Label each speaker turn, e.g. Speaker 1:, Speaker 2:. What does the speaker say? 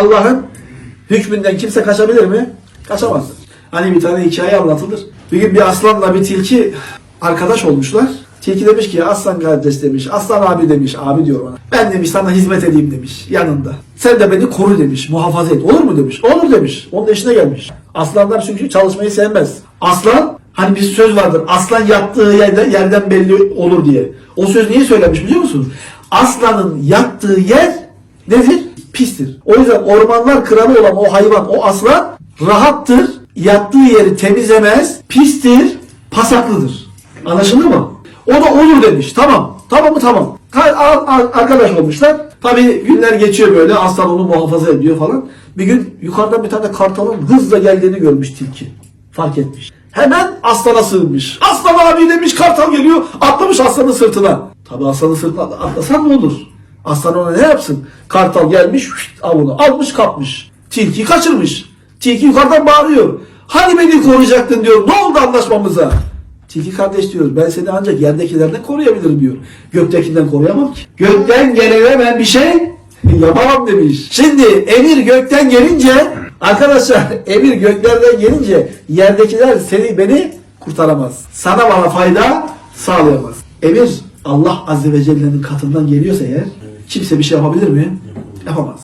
Speaker 1: Allah'ın hükmünden kimse kaçabilir mi? Kaçamaz. Hani bir tane hikaye anlatılır. Bir gün bir aslanla bir tilki arkadaş olmuşlar. Tilki demiş ki aslan kardeş demiş, aslan abi demiş, abi diyor bana. Ben demiş sana hizmet edeyim demiş yanında. Sen de beni koru demiş, muhafaza et. Olur mu demiş. Olur demiş. Onun da işine gelmiş. Aslanlar çünkü çalışmayı sevmez. Aslan hani bir söz vardır. Aslan yattığı yerden, yerden belli olur diye. O söz niye söylemiş biliyor musun? Aslanın yattığı yer nedir? Pistir. O yüzden ormanlar kralı olan o hayvan, o aslan rahattır. Yattığı yeri temizlemez, pistir, pasaklıdır. Anlaşıldı mı? O da olur demiş. Tamam. Tamam mı? Tamam. Arkadaş olmuşlar. Tabii günler geçiyor böyle. Aslan onu muhafaza ediyor falan. Bir gün yukarıdan bir tane kartalın hızla geldiğini görmüş tilki. Fark etmiş. Hemen aslana sığınmış. Aslan abi demiş kartal geliyor. Atlamış aslanın sırtına. Tabii aslanın sırtına atlasan ne olur? Aslan ona ne yapsın? Kartal gelmiş avını almış kapmış. Tilki kaçırmış. Tilki yukarıdan bağırıyor. Hani beni koruyacaktın diyor. Ne oldu anlaşmamıza? Tilki kardeş diyor ben seni ancak yerdekilerden koruyabilirim diyor. Göktekinden koruyamam ki. Gökten gelene bir şey yapamam demiş. Şimdi emir gökten gelince arkadaşlar emir göklerden gelince yerdekiler seni beni kurtaramaz. Sana bana fayda sağlayamaz. Emir Allah Azze ve Celle'nin katından geliyorsa eğer kimse bir şey yapabilir mi? Yapamaz.